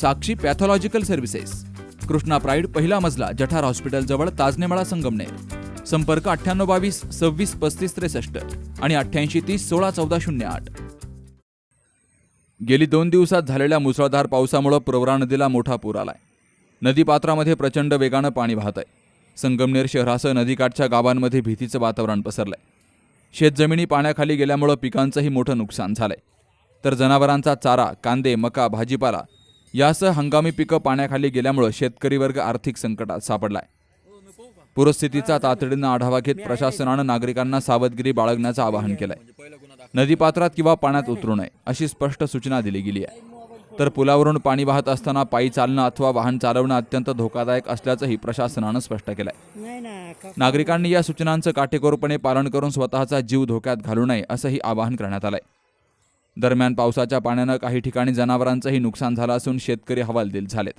Sakshi Pathological Services. Krishna Pride पहिला मजला जठार हॉस्पिटलजवळ ताजनेमाळा संगमनेर. संपर्क अठ्ठ्याण्णव बावीस सव्वीस पस्तीस त्रेसष्ट आणि अठ्ठ्याऐंशी तीस सोळा चौदा शून्य आठ. गेली दोन दिवसात झालेल्या मुसळधार पावसामुळं प्रवरा नदीला मोठा पूर आलाय. नदीपात्रामध्ये प्रचंड वेगानं पाणी वाहत आहे संगमनेर शहरासह नदीकाठच्या गावांमध्ये भीतीचं वातावरण पसरलंय. शेतजमिनी पाण्याखाली गेल्यामुळं पिकांचंही मोठं नुकसान झालंय. तर जनावरांचा चारा कांदे मका भाजीपाला यासह हंगामी पिकं पाण्याखाली गेल्यामुळं शेतकरी वर्ग आर्थिक संकटात सापडलाय. पूरस्थितीचा तातडीनं आढावा घेत प्रशासनानं नागरिकांना सावधगिरी बाळगण्याचं आवाहन केलंय. नदीपात्रात किंवा पाण्यात उतरू नये अशी स्पष्ट सूचना दिली गेली आहे. तर पुलावरून पाणी वाहत असताना पायी चालणं अथवा वाहन चालवणं अत्यंत धोकादायक असल्याचंही प्रशासनानं स्पष्ट केलंय. नागरिकांनी या सूचनांचं काटेकोरपणे पालन करून स्वतःचा जीव धोक्यात घालू नये असंही आवाहन करण्यात आलंय. दरम्यान पावसाच्या पाण्यानं काही ठिकाणी जनावरांचंही नुकसान झालं असून शेतकरी हवालदिल झालेत.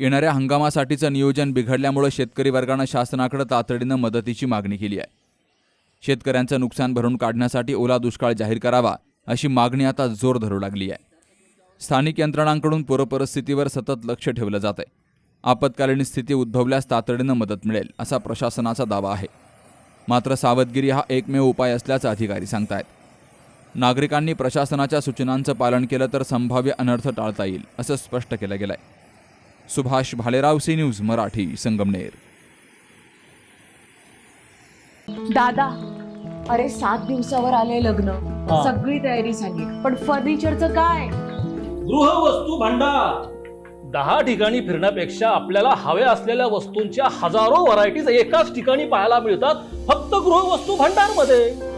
येणाऱ्या हंगामासाठीचं नियोजन बिघडल्यामुळं शेतकरी वर्गानं शासनाकडे तातडीनं मदतीची मागणी केली आहे. शेतकऱ्यांचं नुकसान भरून काढण्यासाठी ओला दुष्काळ जाहीर करावा अशी मागणी आता जोर धरू लागली आहे. स्थानिक यंत्रणांकडून पूरपरिस्थितीवर सतत लक्ष ठेवलं जात आहे आपत्कालीन स्थिती उद्भवल्यास तातडीनं मदत मिळेल असा प्रशासनाचा दावा आहे. मात्र सावधगिरी हा एकमेव उपाय असल्याचं अधिकारी सांगतायत. नागरिकांनी प्रशासनाच्या सूचनांचं पालन केलं तर संभाव्य अनर्थ टाळता येईल असं स्पष्ट केलं गेलंय. Subhash Bhalerao C news Marathi Sangamner. दादा अरे सात दिवसावर आले लग्न. हा. सगळी तयारी झाली. पण फर्निचरचं काय? गृहवस्तू भांडार. दहा ठिकाणी फिरण्यापेक्षा आपल्याला हव्या असलेल्या वस्तूंच्या हजारो व्हरायटीज एकाच ठिकाणी पाहायला मिळतात फक्त गृहवस्तू भांडारमध्ये